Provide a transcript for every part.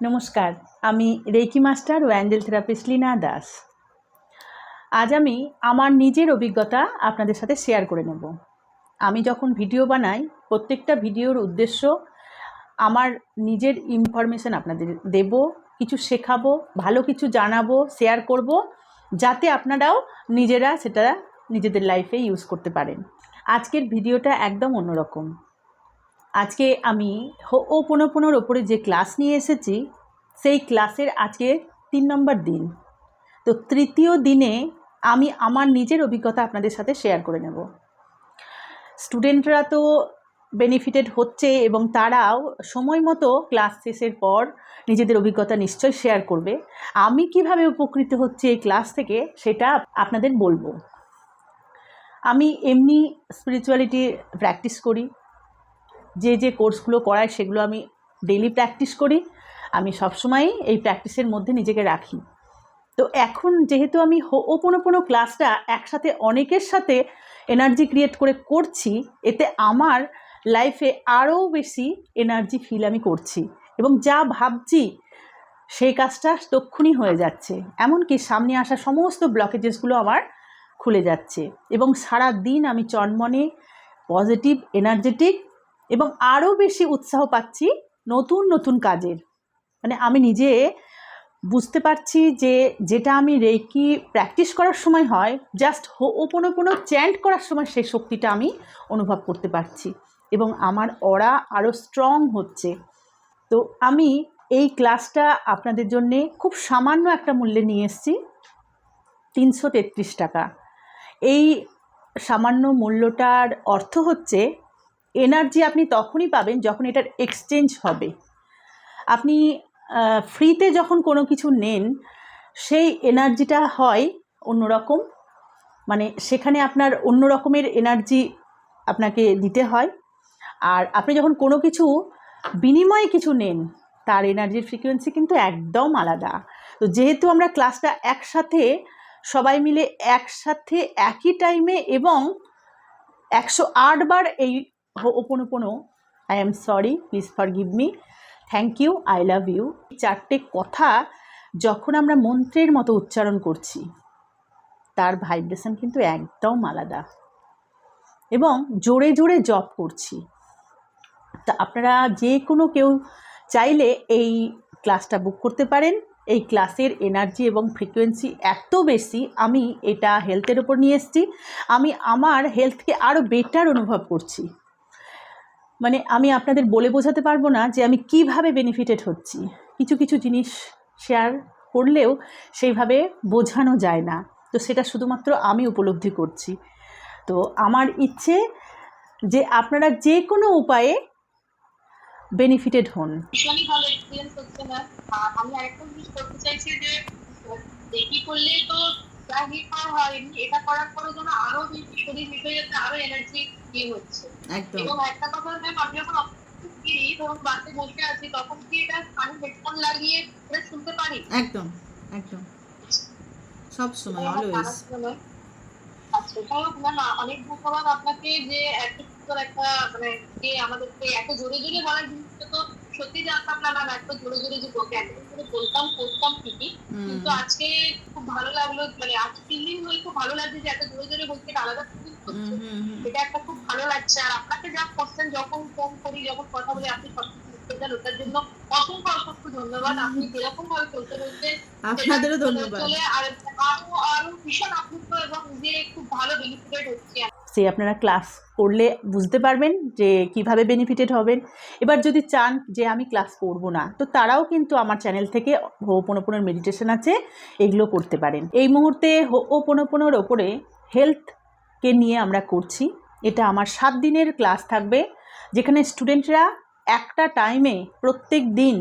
নমস্কার, আমি reiki master ও অ্যাঞ্জেল থেরাপিস্ট লীনা দাস। আজ আমি আমার নিজের অভিজ্ঞতা আপনাদের সাথে শেয়ার করে নেব। আমি যখন ভিডিও বানাই, প্রত্যেকটা ভিডিওর উদ্দেশ্য আমার নিজের ইনফরমেশান আপনাদের দেব, কিছু শেখাবো, ভালো কিছু জানাব, শেয়ার করব, যাতে আপনারাও নিজেরা সেটা নিজেদের লাইফে ইউজ করতে পারেন। আজকের ভিডিওটা একদম অন্যরকম। আজকে আমি ও পুনঃপুনর ওপরে যে ক্লাস নিয়ে এসেছি, সেই ক্লাসের আজকে তিন নম্বর দিন। তো তৃতীয় দিনে আমি আমার নিজের অভিজ্ঞতা আপনাদের সাথে শেয়ার করে নেব। স্টুডেন্টরা তো বেনিফিটেড হচ্ছে এবং তারাও সময় মতো ক্লাস শেষের পর নিজেদের অভিজ্ঞতা নিশ্চয়ই শেয়ার করবে। আমি কীভাবে উপকৃত হচ্ছে এই ক্লাস থেকে সেটা আপনাদের বলব। আমি এমনি স্পিরিচুয়ালিটি প্র্যাকটিস করি। যে যে কোর্সগুলো করায় সেগুলো আমি ডেলি প্র্যাকটিস করি। আমি সবসময়ই এই প্র্যাকটিসের মধ্যে নিজেকে রাখি। তো এখন যেহেতু আমি ওপোনোপোনো ক্লাসটা একসাথে অনেকের সাথে এনার্জি ক্রিয়েট করে করছি, এতে আমার লাইফে আরও বেশি এনার্জি ফিল আমি করছি এবং যা ভাবছি সেই কাজটা তক্ষুনি হয়ে যাচ্ছে। এমনকি সামনে আসা সমস্ত ব্লকেজেসগুলো আমার খুলে যাচ্ছে এবং সারা দিন আমি চনমনে পজিটিভ এনার্জেটিক এবং আরও বেশি উৎসাহ পাচ্ছি নতুন নতুন কাজের। মানে আমি নিজে বুঝতে পারছি যে যেটা আমি রেকি প্র্যাকটিস করার সময় হয় জাস্ট হো, ওপনো কোনো চ্যান্ট করার সময় সেই শক্তিটা আমি অনুভব করতে পারছি এবং আমার অরা আরও স্ট্রং হচ্ছে। তো আমি এই ক্লাসটা আপনাদের জন্যে খুব সামান্য একটা মূল্যে নিয়ে এসেছি, তিনশো তেত্রিশ টাকা। এই সামান্য মূল্যটার অর্থ হচ্ছে এনার্জি আপনি তখনই পাবেন যখন এটার এক্সচেঞ্জ হবে। আপনি ফ্রিতে যখন কোনো কিছু নেন, সেই এনার্জিটা হয় অন্যরকম। মানে সেখানে আপনার অন্য রকমের এনার্জি আপনাকে দিতে হয়। আর আপনি যখন কোনো কিছু বিনিময়ে কিছু নেন, তার এনার্জির ফ্রিকোয়েন্সি কিন্তু একদম আলাদা। তো যেহেতু আমরা ক্লাসটা একসাথে, সবাই মিলে একসাথে একই টাইমে এবং একশো বার এই ওপনো I am sorry please forgive me thank you I love you চারটে কথা যখন আমরা মন্ত্রের মতো উচ্চারণ করছি, তার ভাইব্রেশন কিন্তু একদম আলাদা। এবং জোরে জোরে জব করছি। তা আপনারা যে কোনো কেউ চাইলে এই ক্লাসটা বুক করতে পারেন। এই ক্লাসের এনার্জি এবং ফ্রিকোয়েন্সি এত বেশি, আমি এটা হেলথের ওপর নিয়ে এসেছি। আমি আমার হেলথকে আরও বেটার অনুভব করছি। মানে আমি আপনাদের বলে বোঝাতে পারব না যে আমি কীভাবে বেনিফিটেড হচ্ছি। কিছু কিছু জিনিস শেয়ার করলেও সেইভাবে বোঝানো যায় না। তো সেটা শুধুমাত্র আমি উপলব্ধি করছি। তো আমার ইচ্ছে যে আপনারা যে কোনো উপায়ে বেনিফিটেড হন। ভীষণই ভালো এক্সপিরিয়েন্স হচ্ছে আমি আরেকটা জিনিস করতে চাইছি যে, দেখি করলে তো যা হিট পাওয়া এটা করার পরে যেন আরও বেশি শরীর হিট যাচ্ছে আরও এনার্জি ইয়ে হচ্ছে। এবং একটা কথা ম্যাম আমি যখন অফিস ধরুন বাসে বসে আছি তখন কি এটা কানে হেডফোন লাগিয়ে এটা শুনতে পারি? একদম একদম। সব সময় অলওয়েজ না। আচ্ছা ম্যাম অনেক ধন্যবাদ আপনাকে যে এত সুন্দর একটা মানে যে আমাদেরকে এত জোরে জোরে বলার জিনিসটা তো সত্যি জানতাম না ম্যাম এত জোরে জোরে যে বলতে এতদিন ধরে বলতাম করতাম ঠিকই। কিন্তু আজকে খুব ভালো লাগল মানে আজ তিন দিন হয়ে খুব ভালো লাগছে যে এত জোরে জোরে বলতে আলাদা এটা একটা খুব ভালো লাগছে। আর আপনাকে যা করছেন যখন ফোন করি যখন কথা বলি আপনি সবকিছু ওটার জন্য অসংখ্য অসংখ্য ধন্যবাদ। আপনি যেরকম ভাবে চলতে চলতে আপনাদেরও ধন্যবাদ। আর আরও আরও ভীষণ আপ্লুত এবং যে খুব ভালো বেনিফিটেড হচ্ছে। সে আপনারা ক্লাস করলে বুঝতে পারবেন যে কীভাবে বেনিফিটেড হবেন। এবার যদি চান যে আমি ক্লাস করব না, তো তারাও কিন্তু আমার চ্যানেল থেকে হোপনোপনোর মেডিটেশন আছে, এগুলো করতে পারেন। এই মুহূর্তে হোপনোপনোর ওপরে হেলথকে নিয়ে আমরা করছি। এটা আমার সাত দিনের ক্লাস থাকবে, যেখানে স্টুডেন্টরা একটা টাইমে প্রত্যেক দিন,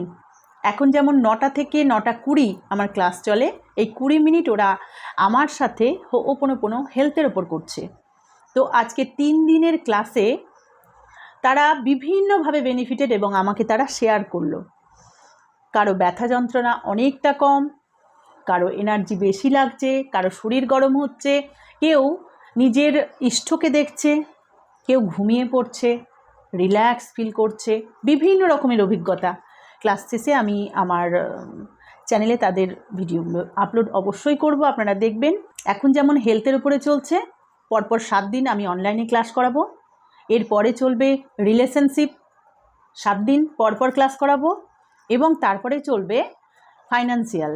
এখন যেমন নটা থেকে নটা কুড়ি আমার ক্লাস চলে, এই কুড়ি মিনিট ওরা আমার সাথে হোপনোপনো হেলথের ওপর করছে। তো আজকে তিন দিনের ক্লাসে তারা বিভিন্নভাবে বেনিফিটেড এবং আমাকে তারা শেয়ার করল। কারও ব্যথা যন্ত্রণা অনেকটা কম, কারও এনার্জি বেশি লাগছে, কারও শরীর গরম হচ্ছে, কেউ নিজের ইষ্টকে দেখছে, কেউ ঘুমিয়ে পড়ছে রিল্যাক্স ফিল করছে, বিভিন্ন রকমের অভিজ্ঞতা। ক্লাস শেষে আমি আমার চ্যানেলে তাদের ভিডিওগুলো আপলোড অবশ্যই করব, আপনারা দেখবেন। এখন যেমন হেলথের উপরে চলছে পরপর সাত দিন আমি অনলাইনে ক্লাস করাবো। এরপরে চলবে রিলেশনশিপ সাত দিন পরপর ক্লাস করাবো এবং তারপরে চলবে ফাইন্যান্সিয়াল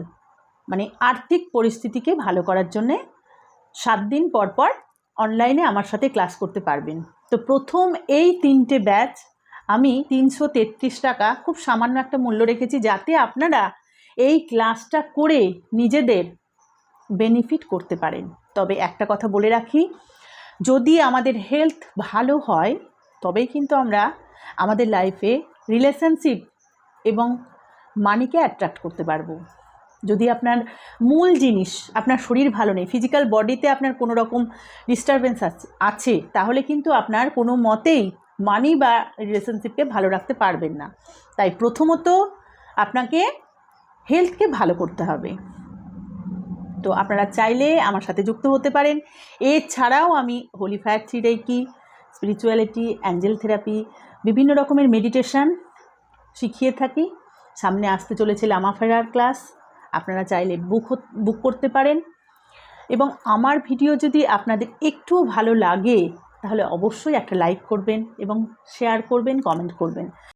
মানে আর্থিক পরিস্থিতিকে ভালো করার জন্যে সাত দিন পরপর অনলাইনে আমার সাথে ক্লাস করতে পারবেন। তো প্রথম এই তিনটে ব্যাচ আমি তিনশো তেত্রিশ টাকা খুব সামান্য একটা মূল্য রেখেছি যাতে আপনারা এই ক্লাসটা করে নিজেদের বেনিফিট করতে পারেন। তবে একটা কথা বলে রাখি, যদি আমাদের হেলথ ভালো হয়, তবেই কিন্তু আমরা আমাদের লাইফে রিলেশনশিপ এবং মানিকে অ্যাট্রাক্ট করতে পারব। যদি আপনার মূল জিনিস, আপনার শরীর ভালো নেই ফিজিক্যাল বডিতে আপনার কোনো রকম ডিস্টারবেন্স আছে তাহলে কিন্তু আপনার কোনো মতেই মানি বা রিলেশনশিপকে ভালো রাখতে পারবেন না। তাই প্রথমত আপনাকে হেলথকে ভালো করতে হবে। তো আপনারা চাইলে আমার সাথে যুক্ত হতে পারেন। এছাড়াও আমি holy fire three reiki spirituality angel therapy বিভিন্ন রকমের মেডিটেশন শিখিয়ে থাকি। সামনে আসতে চলেছে লামা ফেরার ক্লাস আপনারা চাইলে বুক বুক করতে পারেন। এবং আমার ভিডিও যদি আপনাদের একটুও ভালো লাগে, তাহলে অবশ্যই একটা লাইক করবেন এবং শেয়ার করবেন কমেন্ট করবেন।